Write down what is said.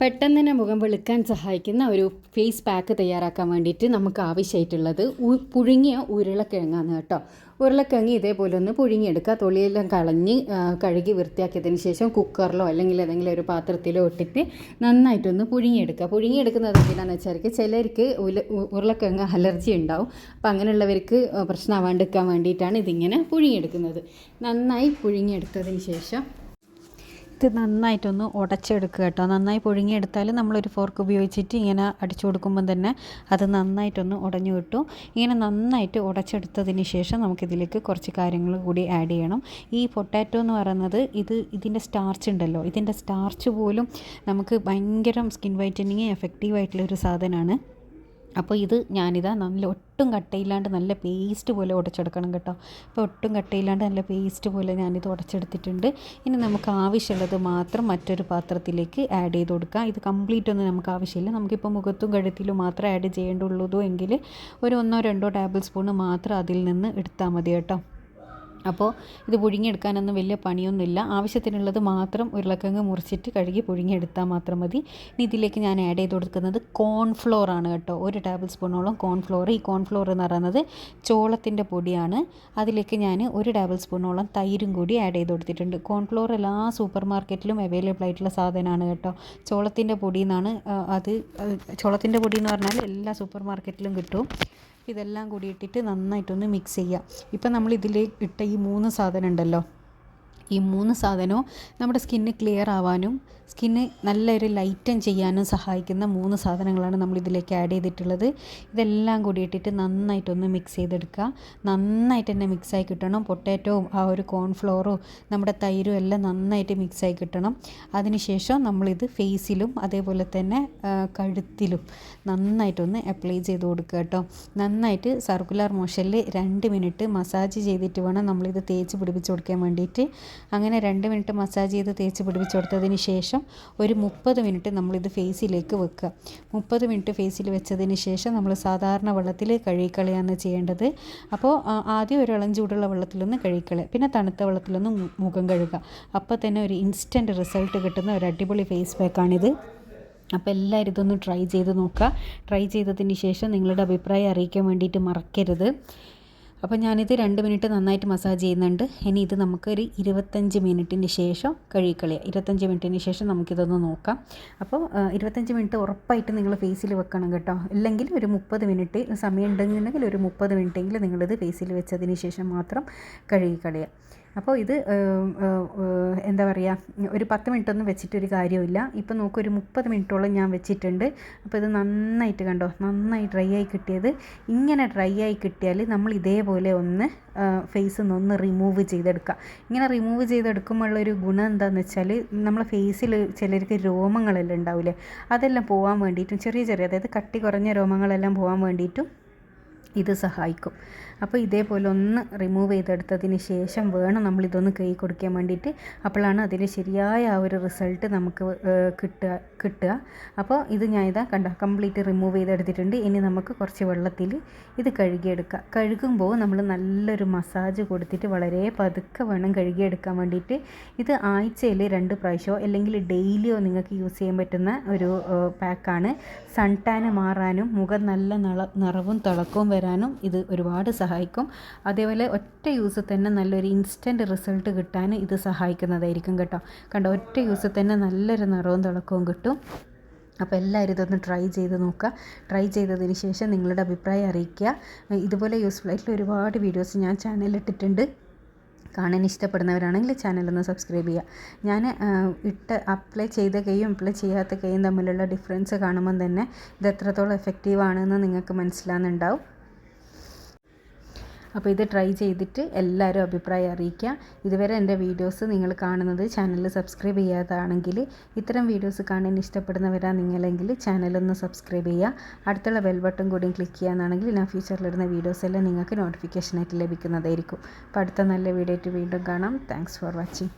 പെട്ടെന്ന് തന്നെ മുഖം വെളുക്കാൻ സഹായിക്കുന്ന ഒരു ഫേസ് പാക്ക് തയ്യാറാക്കാൻ വേണ്ടിയിട്ട് നമുക്ക് ആവശ്യമായിട്ടുള്ളത് പുഴുങ്ങിയ ഉരുളക്കിഴങ്ങാണ് കേട്ടോ. ഉരുളക്കിഴങ്ങ് ഇതേപോലെ ഒന്ന് പുഴുങ്ങിയെടുക്കുക. തൊളിയെല്ലാം കളഞ്ഞ് കഴുകി വൃത്തിയാക്കിയതിന് ശേഷം കുക്കറിലോ അല്ലെങ്കിൽ ഏതെങ്കിലും ഒരു പാത്രത്തിലോ ഇട്ടിട്ട് നന്നായിട്ടൊന്ന് പുഴുങ്ങിയെടുക്കുക. പുഴുങ്ങിയെടുക്കുന്നത് എന്തിനാണെന്ന് വെച്ചാൽ ചിലർക്ക് ഉരുളക്കിഴങ്ങ് അലർജി ഉണ്ടാവും. അപ്പോൾ അങ്ങനെയുള്ളവർക്ക് പ്രശ്നമാവാണ്ടിരിക്കാൻ വേണ്ടിയിട്ടാണ് ഇതിങ്ങനെ പുഴുങ്ങിയെടുക്കുന്നത്. നന്നായി പുഴുങ്ങിയെടുത്തതിന് ശേഷം ഇത് നന്നായിട്ടൊന്ന് ഉടച്ചെടുക്കുക കേട്ടോ. നന്നായി പുഴുങ്ങിയെടുത്താൽ നമ്മളൊരു ഫോർക്ക് ഉപയോഗിച്ചിട്ട് ഇങ്ങനെ അടിച്ചു കൊടുക്കുമ്പം തന്നെ അത് നന്നായിട്ടൊന്ന് ഉടഞ്ഞു കിട്ടും. ഇങ്ങനെ നന്നായിട്ട് ഉടച്ചെടുത്തതിന് ശേഷം നമുക്കിതിലേക്ക് കുറച്ച് കാര്യങ്ങൾ കൂടി ആഡ് ചെയ്യണം. ഈ പൊട്ടാറ്റോ എന്ന് പറയുന്നത് ഇത് ഇതിന്റെ സ്റ്റാർച്ച് ഉണ്ടല്ലോ. ഇതിന്റെ സ്റ്റാർച്ച് പോലും നമുക്ക് ഭയങ്കര സ്കിൻ വൈറ്റനിങ് എഫക്റ്റീവ് ആയിട്ടുള്ള ഒരു സാധനമാണ്. അപ്പോൾ ഇത് ഞാനിതാ നല്ല ഒട്ടും കട്ടയില്ലാണ്ട് നല്ല പേസ്റ്റ് പോലെ ഉടച്ചെടുക്കണം കേട്ടോ. അപ്പോൾ ഒട്ടും കട്ടയില്ലാണ്ട് നല്ല പേസ്റ്റ് പോലെ ഞാനിത് ഉടച്ചെടുത്തിട്ടുണ്ട്. ഇനി നമുക്ക് ആവശ്യമുള്ളത് മാത്രം മറ്റൊരു പാത്രത്തിലേക്ക് ആഡ് ചെയ്ത് കൊടുക്കാം. ഇത് കംപ്ലീറ്റ് ഒന്നും നമുക്ക് ആവശ്യമില്ല. നമുക്കിപ്പോൾ മുഖത്തും കഴുത്തിലും മാത്രം ആഡ് ചെയ്യേണ്ടുള്ളൂ എങ്കിൽ ഒരു ഒന്നോ രണ്ടോ ടേബിൾ സ്പൂൺ മാത്രം അതിൽ നിന്ന് എടുത്താൽ മതി കേട്ടോ. അപ്പോൾ ഇത് പുഴുങ്ങിയെടുക്കാനൊന്നും വലിയ പണിയൊന്നുമില്ല. ആവശ്യത്തിനുള്ളത് മാത്രം ഉരുളക്കിഴങ്ങ് മുറിച്ചിട്ട് കഴുകി പുഴുങ്ങിയെടുത്താൽ മാത്രം മതി. ഇനി ഇതിലേക്ക് ഞാൻ ആഡ് ചെയ്ത് കൊടുക്കുന്നത് കോൺഫ്ലോർ ആണ് കേട്ടോ. ഒരു ടേബിൾ സ്പൂണോളം കോൺഫ്ലോർ ഈ കോൺഫ്ലോർ എന്ന് പറയുന്നത് ചോളത്തിന്റെ പൊടിയാണ്. അതിലേക്ക് ഞാൻ ഒരു ടേബിൾ സ്പൂണോളം തൈരും കൂടി ആഡ് ചെയ്ത് കൊടുത്തിട്ടുണ്ട്. കോൺഫ്ലോർ എല്ലാ സൂപ്പർ മാർക്കറ്റിലും അവൈലബിൾ ആയിട്ടുള്ള സാധനമാണ് കേട്ടോ. ചോളത്തിന്റെ പൊടിയിൽ നിന്നാണ് അത് ചോളത്തിന്റെ പൊടി എന്ന് പറഞ്ഞാൽ എല്ലാ സൂപ്പർ മാർക്കറ്റിലും കിട്ടും. ഇതെല്ലാം കൂടി ഇട്ടിട്ട് നന്നായിട്ടൊന്ന് മിക്സ് ചെയ്യുക ഇപ്പം നമ്മൾ ഇതിൽ ഇട്ട ഈ മൂന്ന് സാധനം ഉണ്ടല്ലോ. ഈ മൂന്ന് സാധനവും നമ്മുടെ സ്കിന്ന് ക്ലിയർ ആവാനും സ്കിന്ന് നല്ലൊരു ലൈറ്റൻ ചെയ്യാനും സഹായിക്കുന്ന മൂന്ന് സാധനങ്ങളാണ് നമ്മൾ ഇതിലേക്ക് ആഡ് ചെയ്തിട്ടുള്ളത്. ഇതെല്ലാം കൂടി ഇട്ടിട്ട് നന്നായിട്ടൊന്ന് മിക്സ് ചെയ്തെടുക്കുക. നന്നായിട്ട് തന്നെ മിക്സായി കിട്ടണം. പൊട്ടാറ്റോവും ആ ഒരു കോൺഫ്ലോറും നമ്മുടെ തൈരും എല്ലാം നന്നായിട്ട് മിക്സായി കിട്ടണം. അതിനുശേഷം നമ്മളിത് ഫേസിലും അതേപോലെ തന്നെ കഴുത്തിലും നന്നായിട്ടൊന്ന് അപ്ലൈ ചെയ്ത് കൊടുക്കുക കേട്ടോ. നന്നായിട്ട് സർക്കുലർ മോഷനിൽ രണ്ട് മിനിറ്റ് മസാജ് ചെയ്തിട്ട് വേണം നമ്മളിത് തേച്ച് പിടിപ്പിച്ച് കൊടുക്കാൻ വേണ്ടിയിട്ട്. അങ്ങനെ രണ്ട് മിനിറ്റ് മസാജ് ചെയ്ത് തേച്ച് പിടിപ്പിച്ച് കൊടുത്തതിന് ശേഷം ഒരു മുപ്പത് മിനിറ്റ് നമ്മളിത് ഫേസിലേക്ക് വെക്കുക. മുപ്പത് മിനിറ്റ് ഫേസിൽ വെച്ചതിന് ശേഷം നമ്മൾ സാധാരണ വെള്ളത്തിൽ കഴുകിക്കളയാണ് ചെയ്യേണ്ടത്. അപ്പോൾ ആദ്യം ഒരു ഇളം ചൂടുള്ള വെള്ളത്തിലൊന്ന് കഴുകിക്കളയുക പിന്നെ തണുത്ത വെള്ളത്തിലൊന്ന് മുഖം കഴുകുക അപ്പോൾ തന്നെ ഒരു ഇൻസ്റ്റന്റ് റിസൾട്ട് കിട്ടുന്ന ഒരു അടിപൊളി ഫേസ് പാക്കാണിത് അപ്പോൾ എല്ലാവരും ഇതൊന്ന് ട്രൈ ചെയ്ത് നോക്കുക. ട്രൈ ചെയ്തതിന് ശേഷം നിങ്ങളുടെ അഭിപ്രായം അറിയിക്കാൻ വേണ്ടിയിട്ട് മറക്കരുത്. അപ്പോൾ ഞാനിത് രണ്ട് മിനിറ്റ് നന്നായിട്ട് മസാജ് ചെയ്യുന്നുണ്ട്. ഇനി ഇത് നമുക്കൊരു ഇരുപത്തഞ്ച് മിനിറ്റിന് ശേഷം കഴുകിക്കളയുക ഇരുപത്തഞ്ച് മിനിറ്റിന് ശേഷം നമുക്കിതൊന്ന് നോക്കാം. അപ്പോൾ ഇരുപത്തഞ്ച് മിനിറ്റ് ഉറപ്പായിട്ട് നിങ്ങൾ ഫേസിൽ വെക്കണം കേട്ടോ. ഇല്ലെങ്കിൽ ഒരു മുപ്പത് മിനിറ്റ് സമയം ഉണ്ടെങ്കിൽ ഒരു മുപ്പത് മിനിറ്റെങ്കിലും നിങ്ങളിത് ഫേസിൽ വെച്ചതിന് ശേഷം മാത്രം കഴുകിക്കളയുക അപ്പോൾ ഇത് എന്താ പറയുക ഒരു പത്ത് മിനിറ്റ് ഒന്നും വെച്ചിട്ടൊരു കാര്യമില്ല ഇപ്പോൾ നോക്കൂ ഒരു മുപ്പത് മിനിറ്റോളം ഞാൻ വെച്ചിട്ടുണ്ട്. അപ്പോൾ ഇത് നന്നായിട്ട് കണ്ടോ നന്നായി ഡ്രൈ ആയി കിട്ടിയത്. ഇങ്ങനെ ഡ്രൈ ആയി കിട്ടിയാൽ നമ്മൾ ഇതേപോലെ ഒന്ന് ഫേസിൽ നിന്ന് ഒന്ന് റിമൂവ് ചെയ്തെടുക്കുക ഇങ്ങനെ റിമൂവ് ചെയ്തെടുക്കുമ്പോഴുള്ളൊരു ഗുണം എന്താണെന്ന് വെച്ചാൽ നമ്മളെ ഫേസിൽ ചിലർക്ക് രോമങ്ങളെല്ലാം ഉണ്ടാവില്ലേ അതെല്ലാം പോകാൻ വേണ്ടിയിട്ടും ചെറിയ ചെറിയ അതായത് കട്ടി കുറഞ്ഞ രോമങ്ങളെല്ലാം പോകാൻ വേണ്ടിയിട്ടും ഇത് സഹായിക്കും. അപ്പോൾ ഇതേപോലെ ഒന്ന് റിമൂവ് ചെയ്തെടുത്തതിന് ശേഷം വേണം നമ്മൾ ഇതൊന്ന് കൈ കൊടുക്കാൻ വേണ്ടിയിട്ട്. അപ്പോഴാണ് അതിന് ശരിയായ ആ ഒരു റിസൾട്ട് നമുക്ക് കിട്ടുക കിട്ടുക. അപ്പോൾ ഇത് ഞാൻ ഇതാ കണ്ട കംപ്ലീറ്റ് റിമൂവ് ചെയ്തെടുത്തിട്ടുണ്ട്. ഇനി നമുക്ക് കുറച്ച് വെള്ളത്തിൽ ഇത് കഴുകിയെടുക്കുക കഴുകുമ്പോൾ നമ്മൾ നല്ലൊരു മസാജ് കൊടുത്തിട്ട് വളരെ പതുക്കെ വേണം കഴുകിയെടുക്കാൻ വേണ്ടിയിട്ട്. ഇത് ആഴ്ചയിൽ രണ്ട് പ്രാവശ്യമോ അല്ലെങ്കിൽ ഡെയിലിയോ നിങ്ങൾക്ക് യൂസ് ചെയ്യാൻ പറ്റുന്ന ഒരു പാക്കാണ് സൺ ടാന് മാറാനും മുഖം നല്ല നിറവും തിളക്കവും വരാനും ഇത് ഒരുപാട് സഹായിക്കും. അതേപോലെ ഒറ്റ യൂസ് തന്നെ നല്ലൊരു ഇൻസ്റ്റന്റ് റിസൾട്ട് കിട്ടാൻ ഇത് സഹായിക്കുന്നതായിരിക്കും കേട്ടോ. കണ്ടോ ഒറ്റ യൂസ് തന്നെ നല്ലൊരു നിറവും തിളക്കവും കിട്ടും. അപ്പോൾ എല്ലാവരും ഇതൊന്ന് ട്രൈ ചെയ്ത് നോക്കുക. ട്രൈ ചെയ്തതിന് ശേഷം നിങ്ങളുടെ അഭിപ്രായം അറിയിക്കുക. ഇതുപോലെ യൂസ്ഫുൾ ആയിട്ടുള്ള ഒരുപാട് വീഡിയോസ് ഞാൻ ചാനലിട്ടിട്ടുണ്ട് കാണാൻ ഇഷ്ടപ്പെടുന്നവരാണെങ്കിൽ ചാനലൊന്ന് സബ്സ്ക്രൈബ് ചെയ്യുക. ഞാൻ ഇട്ട് അപ്ലൈ ചെയ്ത കൈയും അപ്ലൈ ചെയ്യാത്ത കൈയും തമ്മിലുള്ള ഡിഫറൻസ് കാണുമ്പം തന്നെ ഇത് എത്രത്തോളം എഫക്റ്റീവ് ആണെന്ന് നിങ്ങൾക്ക് മനസ്സിലാകുന്നുണ്ടാവും അപ്പോൾ ഇത് ട്രൈ ചെയ്തിട്ട് എല്ലാവരും അഭിപ്രായം അറിയിക്കുക. ഇതുവരെ എന്റെ വീഡിയോസ് നിങ്ങൾ കാണുന്നത് ചാനൽ സബ്സ്ക്രൈബ് ചെയ്യാത്തതാണെങ്കിൽ ഇത്തരം വീഡിയോസ് കാണാൻ ഇഷ്ടപ്പെടുന്നവരാ നിങ്ങളെങ്കിൽ ചാനലൊന്ന് സബ്സ്ക്രൈബ് ചെയ്യുക. അടുത്തുള്ള ബെൽ ബട്ടൺ കൂടിയും ക്ലിക്ക് ചെയ്യാന്നാണെങ്കിൽ ഞാൻ ഫ്യൂച്ചറിലിടുന്ന വീഡിയോസ് എല്ലാം നിങ്ങൾക്ക് നോട്ടിഫിക്കേഷനായിട്ട് ലഭിക്കുന്നതായിരിക്കും. അപ്പോൾ അടുത്ത നല്ല വീഡിയോ ആയിട്ട് വീണ്ടും കാണാം. Thanks for watching